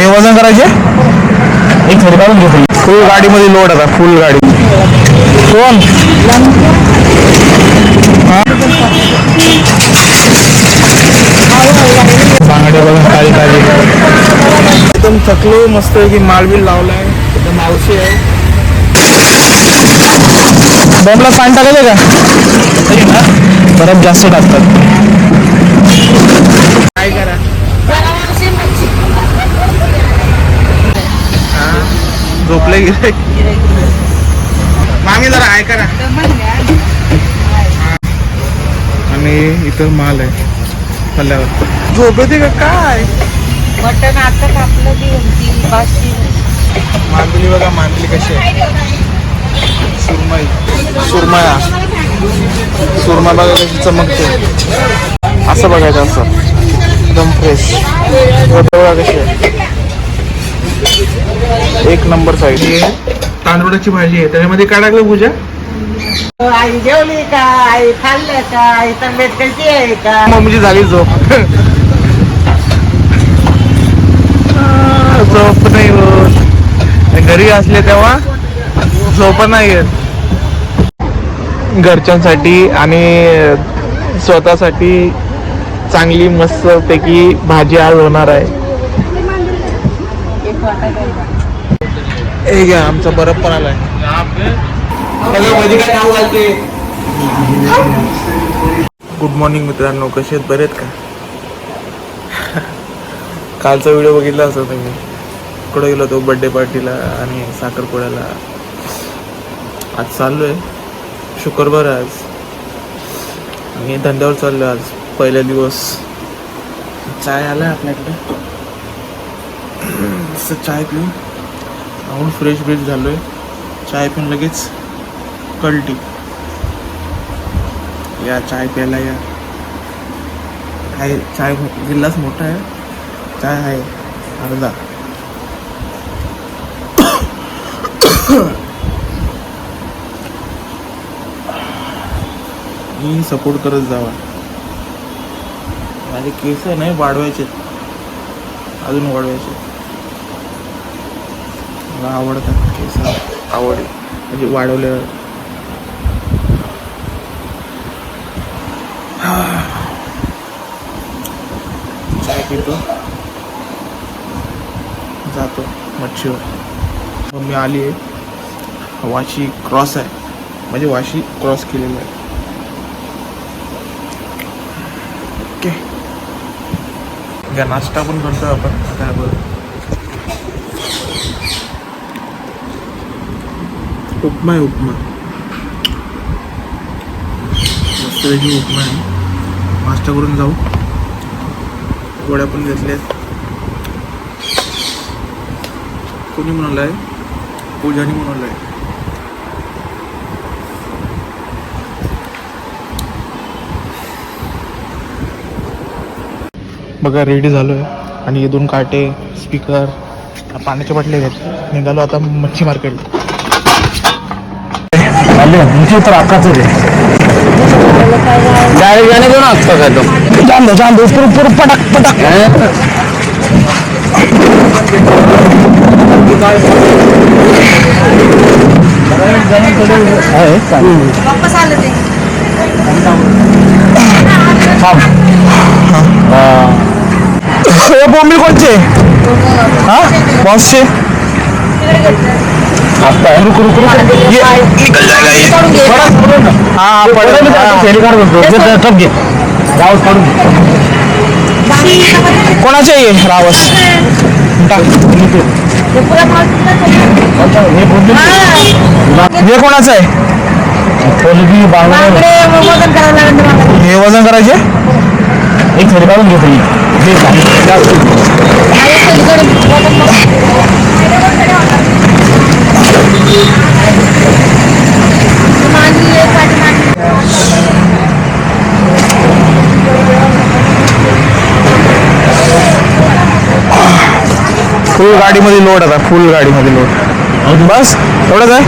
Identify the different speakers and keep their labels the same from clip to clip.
Speaker 1: हे वजन करायचे?
Speaker 2: एक थोडी काढून घेतो
Speaker 1: फुल. गाडीमध्ये लोड आता फुल गाडी. कोण? हा? बांगडे बघा काळी काळी एकदम थकलो मस्त की मालबिल लावलाय. एकदम मावशी आहे. बॉम्बला पाणी टाकायचं का? बरं जास्त टाकतात काय करा झोपले गेले मामी जरा ऐका ना. आणि इथं माल आहे. पल्ल्यावर झोपते का काय?
Speaker 3: मटण आता कापलं ती होती पाचशे
Speaker 1: मांदली बघा मांदली कशी आहे. सुरमई. सुरमया. सुरमा बघा कशी चमकते. असं बघायचं असं. एकदम फ्रेश बघा कशी आहे. एक नंबर साईज तांदूळाची भाजी आहे. त्याच्यामध्ये काय टाकलं पूजा?
Speaker 3: आई जेवली का? आई खाल्लं का? आई तब्येत कशी आहे का?
Speaker 1: मम्मीची झाली झोप. झोप नाही होत. घरी असले तेव्हा झोप नाही येत. घरच्यांसाठी आणि स्वतःसाठी चांगली मस्त पैकी भाजी आज होणार आहे. हे घ्या आमचा बरफ पण आलाय. गुड मॉर्निंग मित्रांनो कसे आहेत? बरे आहेत का? कालचा व्हिडिओ बघितला असता तुम्ही. कुठं गेलो होतो? बड्डे पार्टीला आणि साखरपुड्याला. आज चाललो आहे शुक्रवार आज. आणि धंद्यावर चाललो आहे आज पहिला दिवस. चाय आला आहे आपल्याकडे चाय पिऊन. आवून फ्रेश ब्रेश झालो आहे चाय पण लगेच कल्टी या चाय प्यायला या. आहे चाय गिल्लास मोठा आहे. चाय आहे. अर्धा. मी सपोर्ट करत जावा. माझे केस नाही वाढवायचे अजून वाढवायचे मला आवडतात केस आवड म्हणजे वाढवल्यावर चाय पितो. जातो मच्छीवर. मम्मी आली आहे. वाशी क्रॉस आहे. म्हणजे वाशी क्रॉस केलेलं आहे. ओके. नाश्ता पण करतो आपण. काय बरं उपमा आहे उपमा. मस्तपैकी उपमा आहे. नाश्ता करून जाऊ. गोळ्या पण घेतल्या कोणी म्हणालाय? पूजानी आहे बघा रेडी झालो आहे आणि हे दोन काटे स्पीकर पाण्याच्या बाटल्या घेत निघालो आता मच्छी मार्केट
Speaker 2: तर ते डायरेक्ट जाणे देऊ ना काय तो चांदो चांदो पुर पुर पटक. पटक
Speaker 3: आलं ते
Speaker 1: हे. बोंबील कोणचे हा बॉसचे
Speaker 2: रुक रुक रुक
Speaker 1: हा पडेल हा.
Speaker 2: टप घे राऊत काढून घे
Speaker 1: कोणाचे आहे रावस टाक. हे कोणाचं आहे
Speaker 2: कोलबी बांगडे
Speaker 3: बांगडे वजन करायला लागलं मला.
Speaker 1: हे वजन करायचे
Speaker 2: एक थोडी काढून घेतो हे
Speaker 1: फुल गाडीमध्ये लोड आता फुल गाडीमध्ये लोड बस एवढंच आहे?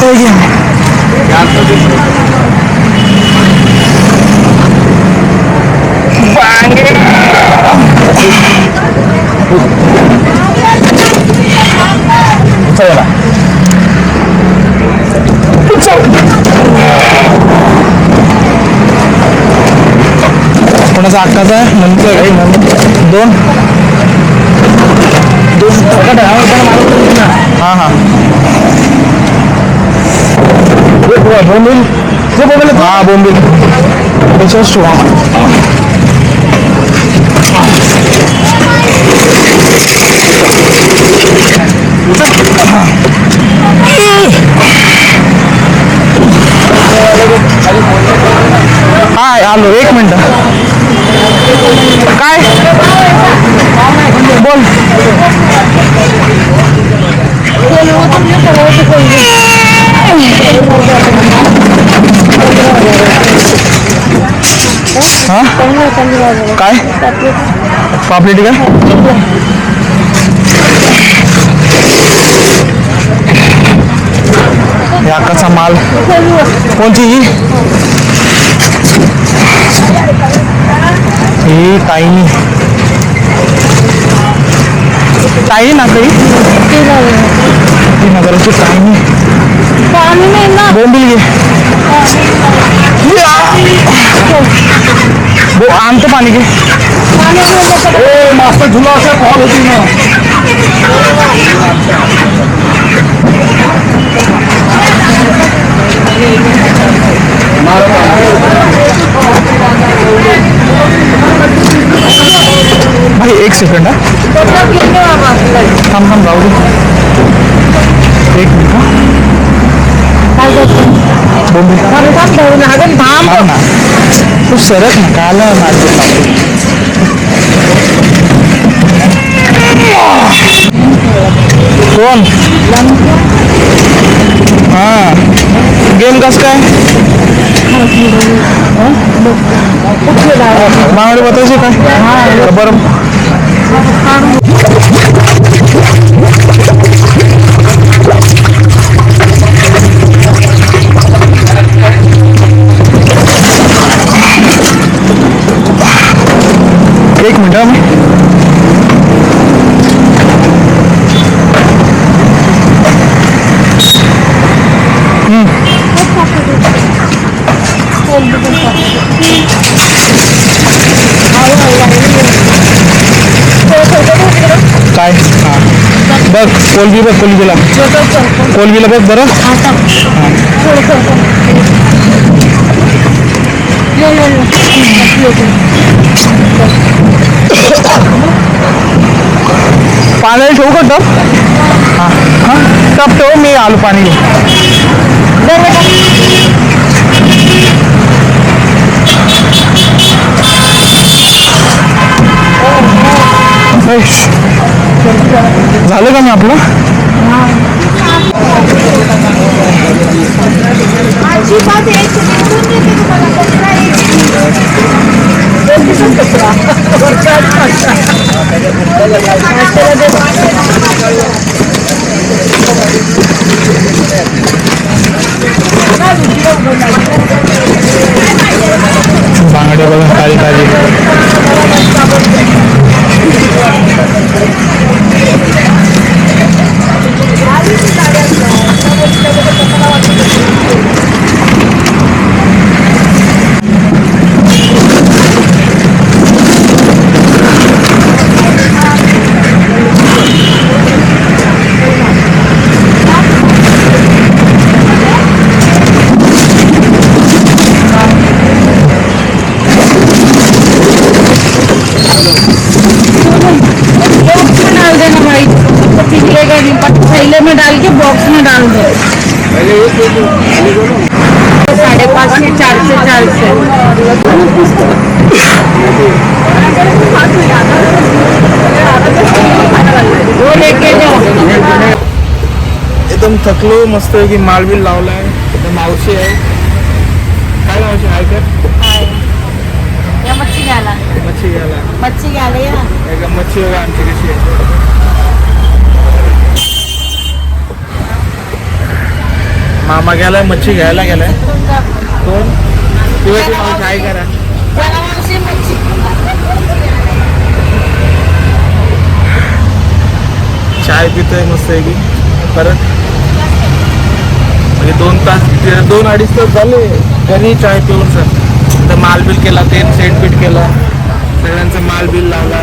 Speaker 1: हे याला
Speaker 2: कोणाचा आहे? नंतर दोन. दोन. हां हां. बोंबील हा बोंबील त्याच्यावर शिवा पापलेट का या कसा माल कोणची ही ही ताईनी ताई ना काही तीन हजाराची ताईनी बोंबील आणतो पाणी घे ए मास्टर झुला असं फॉल होती ना भाई एक सेकंड हा। थांब थांब राहू दे एक मिनिट हा. बोंबील थांब ना तू सरक ना काल मार्केट कोण? हा. गेम कस काय? बांगडे बतायचे काय? बरं. एक मिनिट हा मी काय? हाँ बघ कोलबी बघ कोलबीला कोलबीला बघ बरं. पाणी ठेवू का टप हाँ। हाँ टप ठेव मी आलू पाणी घेऊ झालं का मी आपलं? बांगडे बघा काळी काळी
Speaker 4: बॉक्स में डाल देना भाई तो पिघलेगा नहीं बट थैले में डाल के बॉक्स में डाल दो साढ़े पाँच से चार से चार से वो लेके जाओ
Speaker 1: एकदम थकलो मस्त की माल बिल लावलाय. मावशी आहे. काय मावशी? आहे का?
Speaker 4: या मच्छी घ्यायला.
Speaker 1: मच्छी घ्यायला.
Speaker 4: मच्छी घ्यायला या.
Speaker 1: मच्छी बघा आमची कशी आहे. मामा गेलाय मच्छी घ्यायला गेलाय. कोण? किंवा ती मावशी आहे करा चाय पितोय मस्त आहे की परत? म्हणजे दोन तास ते दोन अडीच तास झाले. घरी चाय पिऊन सर. तर माल बिल केला तेल सेट बीट केला. सगळ्यांचा माल बिल लावला.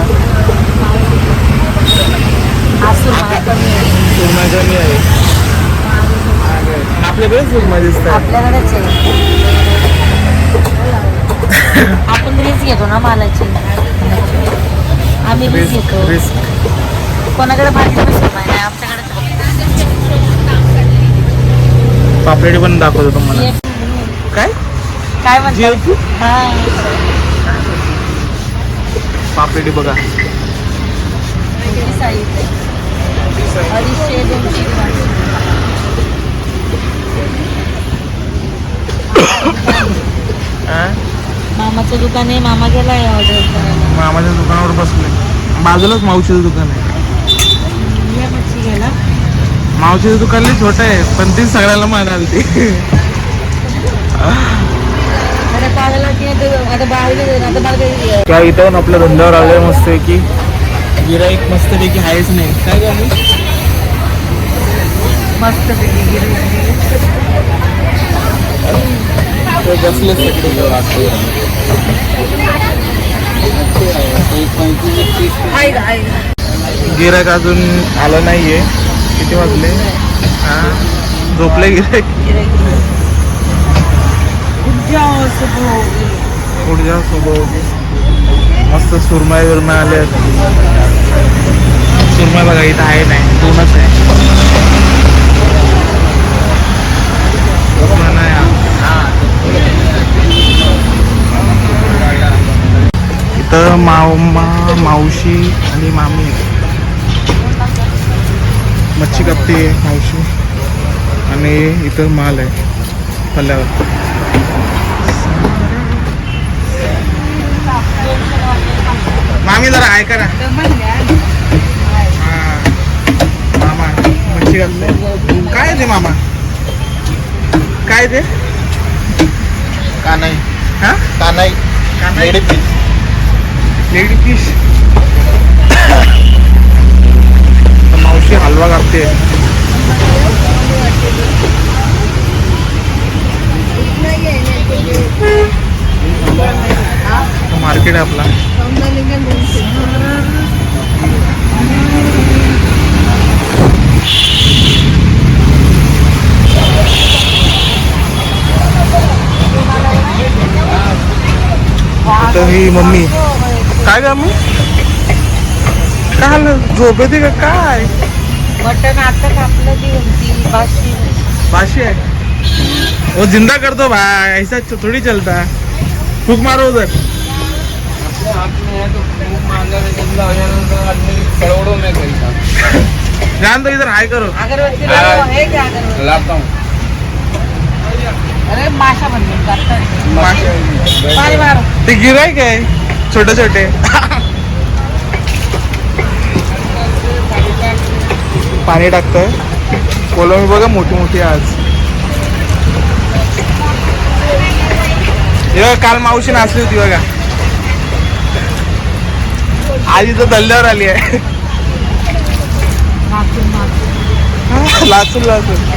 Speaker 1: सुरमा कमी आहे आपल्याकडे सुरमा दिसत
Speaker 4: आपल्याकडेच आहे. आपण रिस्क घेतो ना मालाची. आम्ही रिस्क घेतो. कोणाकडे नाही आमच्याकडे
Speaker 1: पापलेटी पण दाखवतो तुम्हाला. काय?
Speaker 4: काय? हा.
Speaker 1: पापलेटी बघा.
Speaker 4: आहे? मामाचं दुकान आहे मामा गेलाय ऑर्डर करायला.
Speaker 1: मामाच्या दुकानावर बसले बाजूलाच मावशीचं दुकान आहे. मावशीचं दुकान लई छोटं आहे पण ती सगळ्याला म्हणाल ती
Speaker 4: आता पाहायला की आता आता बाहेर गेलो आता मला काही
Speaker 1: त्या इथं आपल्या धंद्यावर आलोय मस्त आहे की. गिराईक मस्त पैकी आहेच नाही. काय झालं
Speaker 4: मस्त पैकी गिरवी
Speaker 1: ते बसले सगळे
Speaker 4: आहे का आहे
Speaker 1: गिरायक अजून आलं नाहीये. किती वाजले? हा? झोपले गिरायक पुढच्या सोबत मस्त सुरमाई विरमाई आले सुरमाई बघा इथं आहे नाही दोनच आहे. पूर्ण नाही हा. इथं मामा मावशी आणि मामी. आहे. मच्छी कापते मावशी. आणि इथं माल आहे पल्ल्यावर. मामी जरा ऐका हा. मामा मच्छी कापते काय ते मामा? काय ते?
Speaker 3: कानाई.
Speaker 1: हा?
Speaker 3: कानाई.
Speaker 1: कानाई?
Speaker 3: पीस
Speaker 1: लेडी फिश हलवा मार्केट आहे आपला. तर ही मम्मी. काय ग मम्मी? काय झोपेते झोप येते का? काय?
Speaker 4: मटण आता कापलं ती म्हणती बाशी.
Speaker 1: बाशी है वो जिंदा कर दो भाई ऐसा तो थोड़ी चलता. फूक मारो उधर.
Speaker 3: करोड़ों में खरीदा
Speaker 1: जान दो इधर हाय करो.
Speaker 4: अगरबत्ती हे.
Speaker 3: लाता हूँ.
Speaker 4: अरे माशा पाणी मारो.
Speaker 1: ते गिरायक आहे छोटे छोटे पाणी टाकतंय. कोलमी बघा मोठी मोठी आज. हे काल मावशी नाचली होती बघा. आज इथं दल्ल्यावर आली आहे. लाचून लाचून.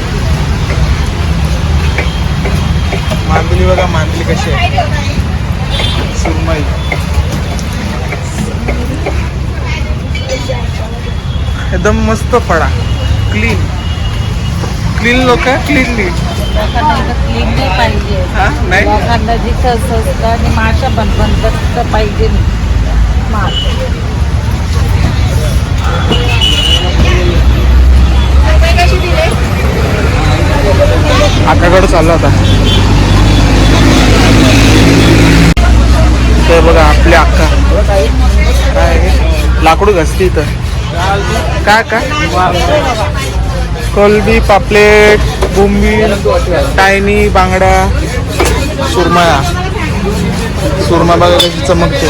Speaker 1: मांदली बघा मांदली कशी आहे. सुरमई. एकदम मस्त फळा. क्लीन क्लीन लोक क्लीन नीट
Speaker 4: क्लीन नाही पाहिजे.
Speaker 1: हा? नाही?
Speaker 4: लोकांना जिथं असं असतं आणि माशा पाहिजे माश.
Speaker 1: आकाकडे चालला होता ते बघा आपली अक्का काय लाकूड घसते इथं. काय काय? कोलबी पापलेट बुंबी टायनी बांगडा सुरमया सुरमा बघा कशी चमकते.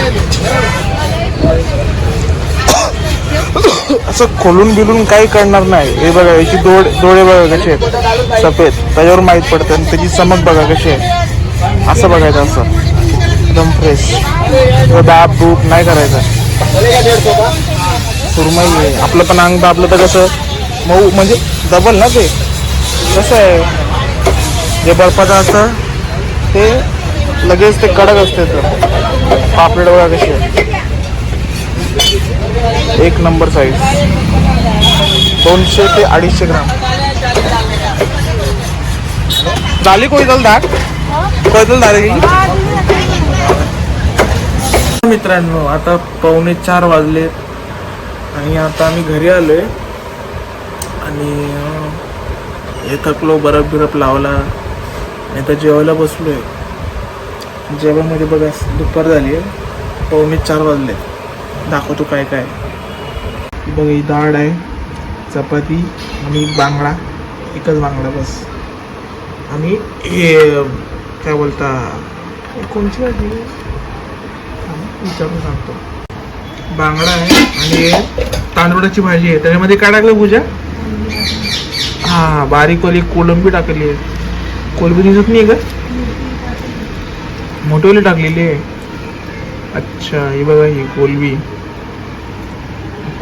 Speaker 1: असं खोलून बिलून काही करणार नाही. हे बघा याची डोळे डोळे बघा कसे आहेत. सफेद. त्याच्यावर माहीत पडतं आणि त्याची चमक बघा कशी आहे. असं बघायचं असं. एकदम फ्रेश दाब दूब नाही करायचं. सुरमई आहे. आपलं पण अंग दाबलं तर कसं मऊ म्हणजे डबल ना ते. कसं आहे? जे बर्फाचं असतं ते लगेच ते कडक असते तर. पापलेट वगैरे कशी आहे. एक नंबर साईज दोनशे ते अडीचशे ग्राम. झाली कोयतल दाट कोयतल झाली मित्रांनो आता पावणे चार वाजलेत. आणि आता आम्ही घरी आलो आहे आणि हे थकलो बरफ बिरफ लावला. आणि आता जेवायला आहे जेवणामध्ये बघा दुपार झाली आहे. पावणे चार वाजले. दाखवतो काय काय. बघा ही डाळ आहे चपाती आणि बांगडा. एकच बांगडा बस. आणि हे काय बोलता? कोणची भाजी? आहे? विचारून सांगतो. बांगडा आहे आणि तांदूळाची भाजी आहे. त्याच्यामध्ये काय टाकलं पूजा? हा बारीक वाली कोलंबी टाकली आहे. कोलंबी दिसत नाही का? मोठीवाली टाकलेली आहे. अच्छा ही बघा ही कोलबी.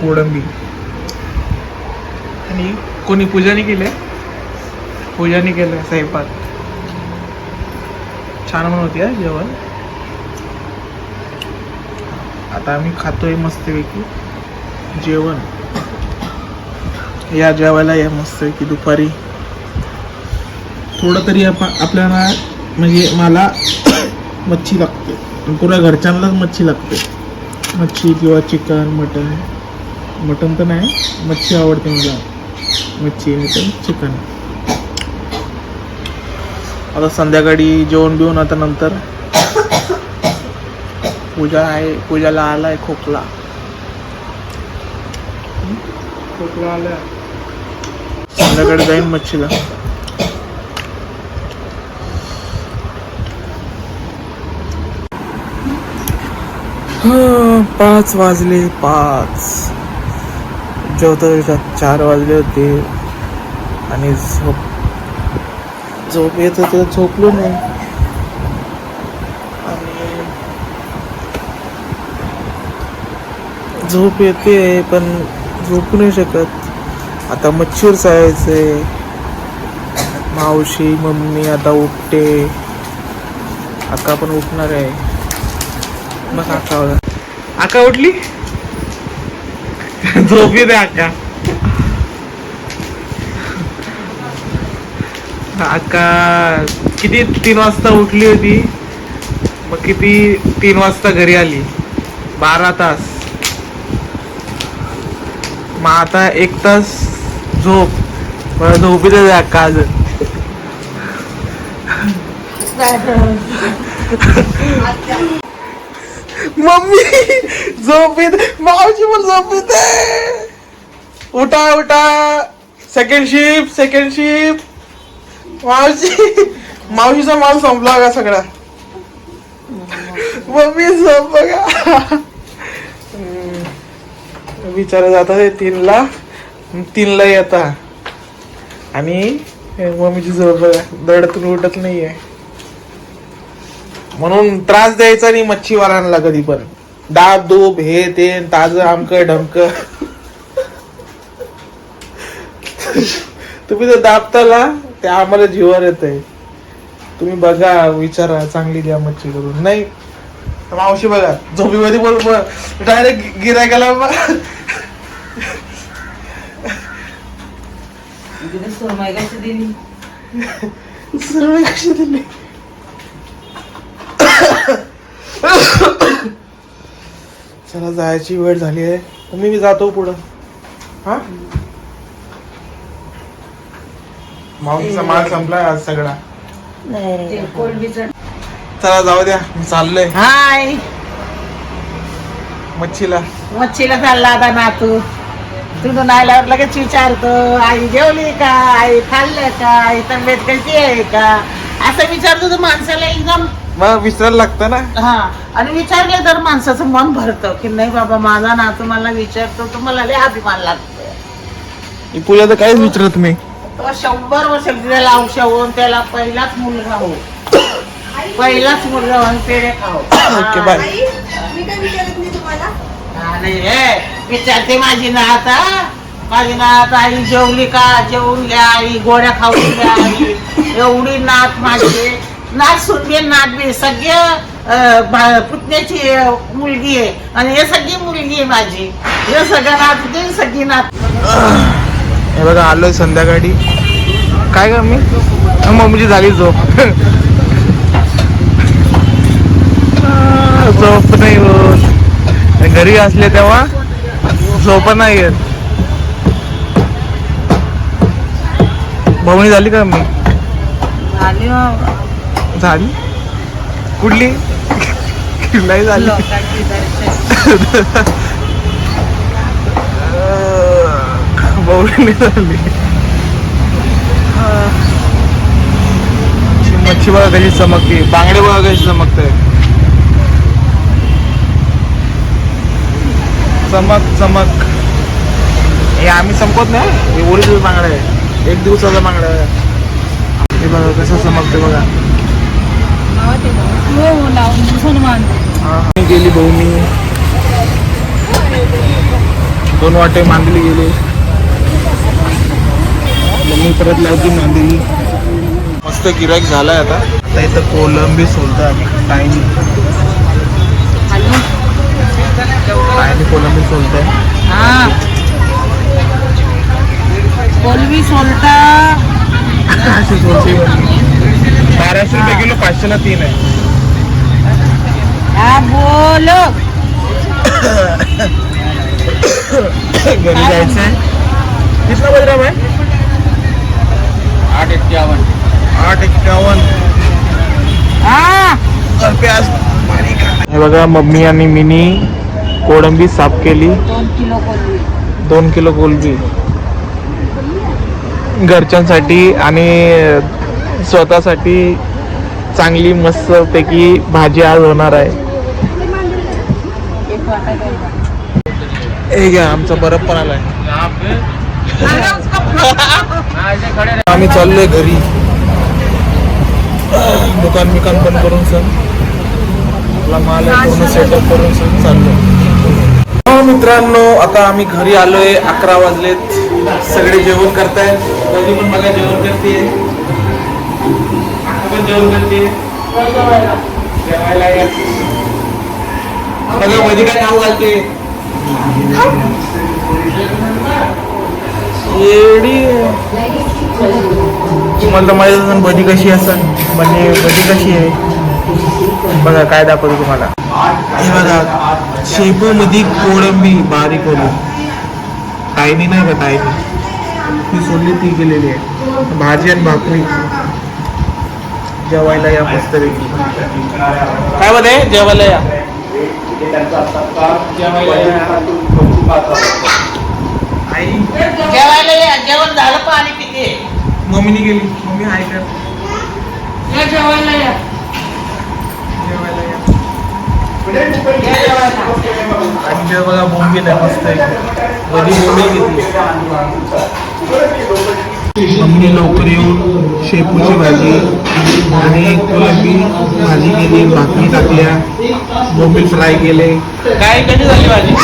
Speaker 1: कोळंबी. आणि कोणी पूजाने केलंय? पूजाने केलंय. स्वयंपाक छान बनवते हा जेवण. आता आम्ही खातोय मस्तपैकी जेवण. या जेवायला या मस्तपैकी दुपारी. थोडं तरी आपण आपल्याला म्हणजे मला मच्छी लागते. पुऱ्या घरच्यांनाच मच्छी लागते. मच्छी किंवा चिकन मटन. मटन तर नाही मच्छी आवडते मला. मच्छी मटन चिकन. आता संध्याकाळी जेवण बिवून आता नंतर पूजा आहे पूजाला आलाय खोकला? खोकला आलाय संध्याकाळी जाईन मच्छीला. पाच वाजले पाच. जेवता जेवता चार वाजले होते. आणि झोप झोप येत होते झोपलो नाही आणि झोप येते पण झोपू नाही शकत. आता मच्छीवर जायचंय मावशी मम्मी आता उठते. आका पण उठणार आहे. मग आका बघा. आका उठली? झोप येते आका आका किती तीन वाजता उठली होती? मग किती तीन वाजता घरी आली? बारा तास. मग आता एक तास झोप. मला झोपी दे काज मम्मी झोप मावशी पण झोप उठा उठा. सेकंड शिफ्ट सेकंड शिफ्ट मावशी मावशीचा माल संपला का सगळा? मम्मी झोप बघा. विचार जाता ते तीनला तीनला येता. आणि मम्मीची जवळ बघा दडतून उठत नाहीये. म्हणून त्रास द्यायचा नाही मच्छीवारांना कधी पण. दाब दूब हे ते ताज आमक ढमक. तुम्ही जर दाबताला ते आम्हाला जीवावर येत आहे तुम्ही बघा विचारा चांगली द्या मच्छी करून. नाही मावशी बघा झोपीमध्ये बोल डायरेक्ट गिरायकाला
Speaker 4: सुरमई कशी दिली
Speaker 1: कशी दिली चला जायची वेळ झाली आहे. तुम्ही मी जातो पुढं. हा? मावशीचा माल संपलाय आज सगळा. चला जाऊ द्या. मी चाललोय.
Speaker 3: हाय.
Speaker 1: मच्छीला.
Speaker 3: मच्छीला चालला आता नातू. तिथून आल्यावर लगेच विचारतो आई जेवली का? आई खाल्लं का? आई तब्येत कशी आहे का? असं विचारतो तर माणसाला एकदम
Speaker 1: मग विसरायला लागतं ना?
Speaker 3: हा आणि विचारलं तर माणसाचं मन भरतं की नाही बाबा माझा नातू मला विचारतो तर मला लय अभिमान लागतो
Speaker 1: ही पूजा तर काहीच विचारत नाही.
Speaker 3: तो शंभर वर्ष त्याला औषध होऊन त्याला पहिलाच मुलगा हो. पहिलाच मुलगा होऊन पेढे खाऊ.
Speaker 1: ओके बाय
Speaker 3: हा, नाही रे. विचारते माझी ना आता माझी नात आई जेवली का? जेवून घ्या आई गोड्या खाऊन घ्या आई. एवढी नात माझी. नात सुनबी नात बी. सगळे पुतण्याची मुलगी आहे. आणि हे सगळी मुलगी आहे माझी. हे सगळं नात ते सगळी नात.
Speaker 1: हे बघा आलोय संध्याकाळी. काय का मी मम्मीची झाली झोप. झोप नाही घरी असले तेव्हा झोप नाही येत भावणी झाली का मी?
Speaker 4: झाली
Speaker 1: झाली? कुठली? नाही झाली. भावणी झाली. मच्छी बघा कशी चमकते. बांगडे बघा कशी चमकते चमक चमक. हे आम्ही संपत नाही. हे ओरिजिनल बांगडा आहे. एक दिवसाचा बांगडा आहे. हे बघा कसं चमकते बघा.
Speaker 4: हो. गेली भाऊ
Speaker 1: मी गेली दोन वाटे मांडली गेली. मम्मी परत लावली मांडली. मस्त गिरायक झालाय आता. आता इथं कोलंबी सोलतो आम्ही. टाईम कोलंबी
Speaker 4: हा. कोलवी सोलटा
Speaker 1: अशी सोलते. बाराशे रुपये किलो पाचशेला तीन आहे.
Speaker 4: हा बोल.
Speaker 1: घरी जायचंय. कितना बज रहा है आठ इक्यावन आठ इक्यावन
Speaker 4: हा.
Speaker 1: हे बघा मम्मी आणि मिनी. कोळंबी साफ केली.
Speaker 4: दोन किलो
Speaker 1: कोलबी घरच्यांसाठी आणि स्वतःसाठी चांगली मस्त पैकी भाजी आज होणार आहे. हे घ्या आमचा बरफ पण आलाय. आम्ही चाललोय घरी. दुकान बिकान बंद करून सण. आपला माल सेटअप करून सण चाललो हो हो, मित्रांनो आता आम्ही घरी आलोय. अकरा वाजलेत. सगळे जेवण करतायत कधी पण मला जेवण करते पण जेवण करते जेवायला या. बघा मध्ये काय नाव घालते तुम्हाला तर माहिती असेल बदी कशी असेल? म्हणजे बधी कशी आहे? बघा काय दाखवतो तुम्हाला. हे बघा शेपूमध्ये कोळंबी बारीक होली टायनी नाही का टायनी? ती सोडली ती गेलेली आहे. भाजी आणि भाकरी. जेवायला या मस्तपैकी. काय मध्ये जेवायला या. आई.
Speaker 3: जेवायला या. जेवण झालं पाणी पिते.
Speaker 1: मम्मीने गेली. मम्मी
Speaker 4: या जेवायला या.
Speaker 1: या
Speaker 3: जेवायला.
Speaker 1: आणि ते बघा बोंबी नाही मस्त आहे. कधी बोंबी घेतली. मम्मीने लवकर येऊन शेपूची भाजी आणि कोलंबी भाजी केली भाकरी टाकल्या बोंबील फ्राय केले. काय कधी झाली भाजी?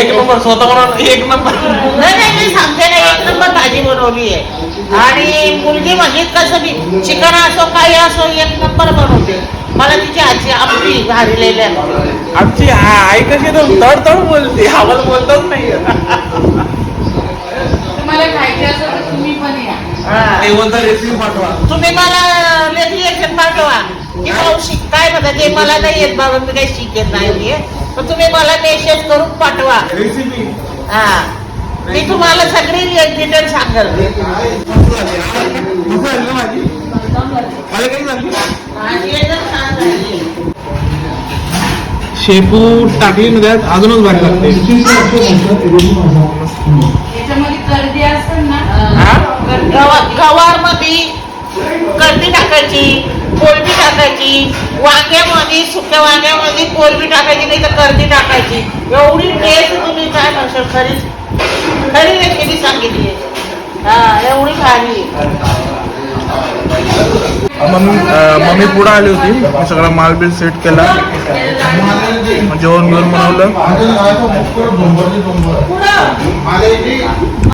Speaker 1: एक नंबर स्वतः म्हणून एक नंबर.
Speaker 3: नाही सांगते ना एक नंबर भाजी बनवली आहे. आणि मुलगी म्हणजे कसं बी चिकन असो काही असो एक नंबर बनवते. मला तिची आजी आमटी भारी लिहिल्या
Speaker 1: आमची आ- आई कशी एकदम तड तड बोलते. आम्हाला बोलतच नाही
Speaker 4: तुम्हाला खायचे असेल तर तुम्ही पण या.
Speaker 3: हा.
Speaker 1: रेसिपी पाठवा.
Speaker 3: तुम्ही मला लेखन पाठवा. की मावशी काय बघा. ते मला नाही येत बाबा मी काही शिकेत नाही पण तुम्ही मला मेसेज करून पाठवा.
Speaker 1: रेसिपी
Speaker 3: हा. मी तुम्हाला सगळी डिटेल सांगेल.
Speaker 1: मला काही. शेपू टाकली ना त्यात अजूनच भारी लागते
Speaker 4: याच्यामध्ये गर्दी असेल ना
Speaker 3: गवारमध्ये कर्दी टाकायची कोलबी टाकायची वांग्यामध्ये सुक्या वांग्यामध्ये कोलबी टाकायची नाही तर कर्दी टाकायची एवढी टेस्ट तुम्ही काय म्हणशाल खरी खरी रेसिपी सांगितली हा एवढी भारी आहे.
Speaker 1: मम्मी मम्मी पुढे आली होती. मी सगळा माल बिल सेट केला. जेवण घेऊन बनवलं.